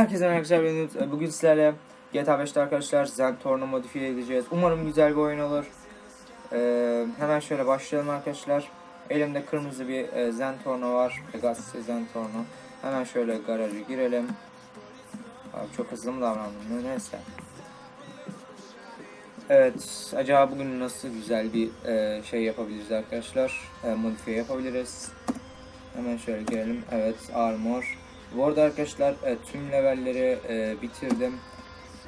Herkese merhaba arkadaşlar. Bugün sizlerle GTA 5'te arkadaşlar Zentorn'u modifiye edeceğiz. Umarım güzel bir oyun olur. Ee, hemen şöyle başlayalım arkadaşlar. Elimde kırmızı bir e, Zentorno var. Pegasus Zentorno. Hemen şöyle garaja girelim. Abi çok hızlı mı davrandım? Neyse. Evet, acaba bugün nasıl güzel bir e, şey yapabiliriz arkadaşlar? E, modifiye yapabiliriz. Hemen şöyle girelim. Evet, armor. Bu arada arkadaşlar e, tüm levelleri e, bitirdim.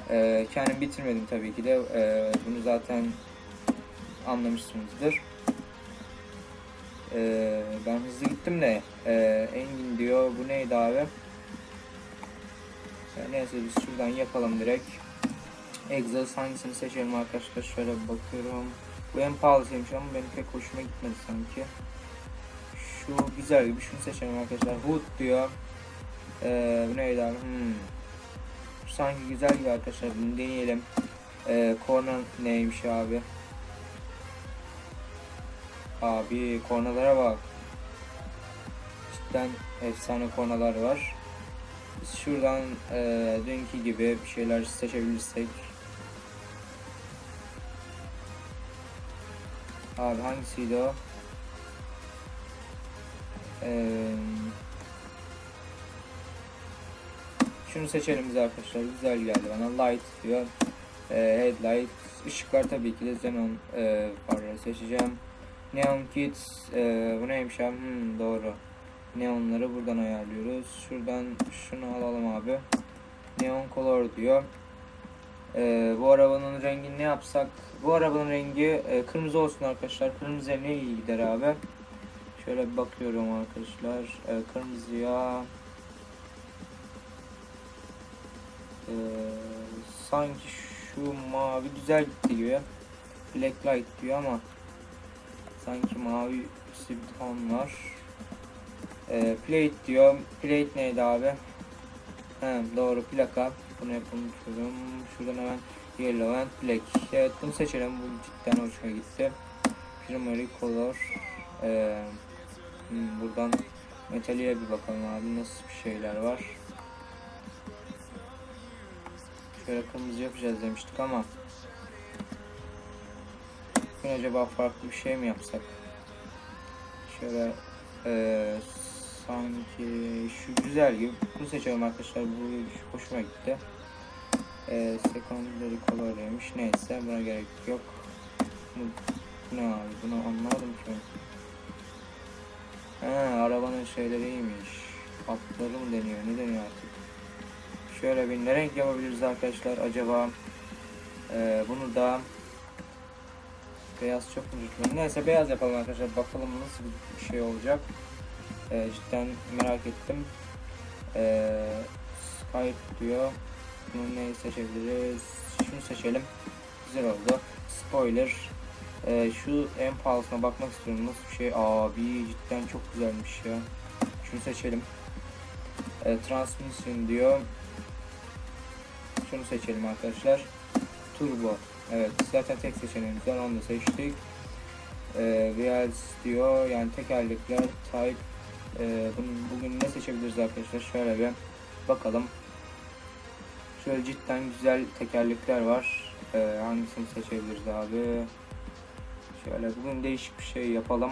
E, kendim bitirmedim tabii ki de. E, bunu zaten anlamışsınızdır. E, ben hızlı gittim de e, Engin diyor. Bu neydi abi? E, neyse biz şuradan yapalım direkt. Exhaust hangisini seçelim arkadaşlar? Şöyle bakıyorum. Bu en pahalısıymış ama benim pek hoşuma gitmedi sanki. Şu güzel gibi şunu seçelim arkadaşlar. Hood diyor. Ee, bu neydi abi? Hmm. Sanki güzel gibi arkadaşlar. Bunu deneyelim. Ee, corner neymiş abi? Abi kornalara bak. Cidden efsane kornalar var. Biz şuradan e, dünkü gibi bir şeyler seçebilirsek. Abi hangisiydi o? Eee Şunu seçelim biz arkadaşlar. Güzel geldi bana. Light diyor. E, headlight. Işıklar tabii ki de Xenon e, farları seçeceğim. Neon Kit. E, bu neymiş abi? Hmm, doğru. Neonları buradan ayarlıyoruz. Şuradan şunu alalım abi. Neon Color diyor. E, bu arabanın rengini ne yapsak? Bu arabanın rengi e, kırmızı olsun arkadaşlar. Kırmızı ne iyi gider abi. Şöyle bakıyorum arkadaşlar. E, kırmızıya Ee, sanki şu mavi güzel gitti gibi. Black light diyor ama sanki mavi bir ton var. Ee, plate diyor. Plate neydi abi? He, doğru plaka. Bunu yapalım. Şuradan hemen yellow and black. Evet bunu seçelim. Bu cidden hoşuma gitti. Primary color. Ee, hmm, buradan metaliye bir bakalım abi nasıl bir şeyler var. Şöyle kırmızı yapacağız demiştik ama Bugün acaba farklı bir şey mi yapsak? Şöyle e, sanki şu güzel gibi bunu seçelim arkadaşlar bu hoşuma gitti. E, secondary color'ymış neyse buna gerek yok. Bu, bu ne abi bunu anlamadım ki. He arabanın şeyleri iyiymiş. Atları mı deniyor ne deniyor artık? Şöyle bir ne renk yapabiliriz arkadaşlar acaba? Ee, bunu da beyaz çok mu? Neyse beyaz yapalım arkadaşlar. Bakalım nasıl bir şey olacak. Ee, cidden merak ettim. Ee, Skype diyor. Bunu neyi seçebiliriz? Şunu seçelim. Güzel oldu. Spoiler. Ee, şu en pahalısına bakmak istiyorum. Nasıl bir şey? Abi cidden çok güzelmiş ya. Şunu seçelim. Ee, transmission diyor. Şunu seçelim arkadaşlar. Turbo. Evet zaten tek seçeneğimiz onu da seçtik. Ee, Wheels diyor yani tekerlekler type ee, bunu, bugün ne seçebiliriz arkadaşlar şöyle bir bakalım. Şöyle cidden güzel tekerlekler var. Ee, hangisini seçebiliriz abi? Şöyle bugün değişik bir şey yapalım.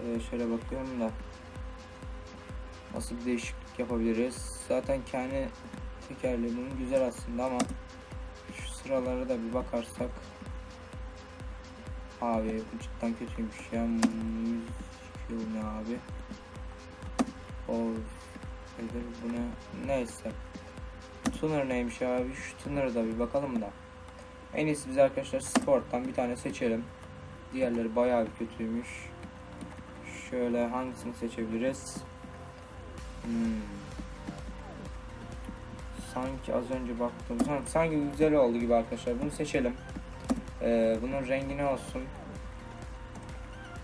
Ee, şöyle bakıyorum da nasıl bir değişiklik yapabiliriz? Zaten kendi tekerleği bunun güzel aslında ama şu sıralara da bir bakarsak abi bu cidden kötüymüş ya. Müzik ne abi? O nedir bu ne? Neyse. Tuner neymiş abi? Şu tuner'a da bir bakalım da. En iyisi biz arkadaşlar sporttan bir tane seçelim. Diğerleri bayağı kötüymüş. Şöyle hangisini seçebiliriz? Hmm sanki az önce baktım. Sanki güzel oldu gibi arkadaşlar. Bunu seçelim. Ee, bunun rengi ne olsun?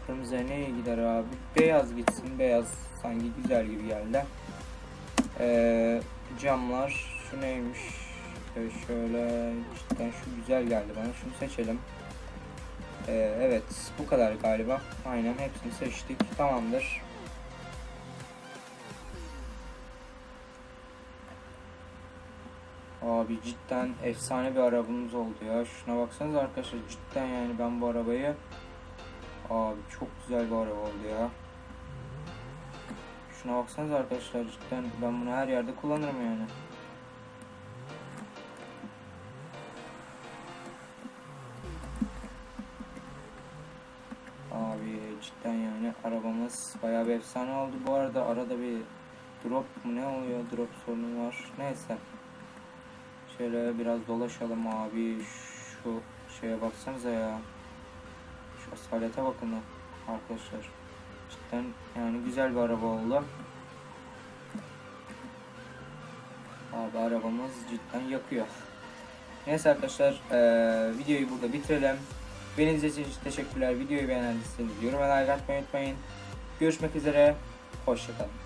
Kırmızı neye gider abi? Beyaz gitsin. Beyaz sanki güzel gibi geldi. Ee, camlar şu neymiş? Ee, şöyle cidden şu güzel geldi bana. Şunu seçelim. Ee, evet bu kadar galiba. Aynen hepsini seçtik. Tamamdır. Abi cidden efsane bir arabamız oldu ya. Şuna baksanıza arkadaşlar cidden yani ben bu arabayı Abi çok güzel bir araba oldu ya. Şuna baksanıza arkadaşlar cidden ben bunu her yerde kullanırım yani. Abi cidden yani arabamız bayağı bir efsane oldu. Bu arada arada bir drop mu ne oluyor? Drop sorunu var. Neyse. Şöyle biraz dolaşalım abi. Şu şeye baksanıza ya. Şu asalete bakın da arkadaşlar. Cidden yani güzel bir araba oldu. Abi arabamız cidden yakıyor. Neyse arkadaşlar eee, videoyu burada bitirelim. Beni izlediğiniz için teşekkürler. Videoyu beğendiyseniz yorum ve like atmayı unutmayın. Görüşmek üzere. Hoşçakalın.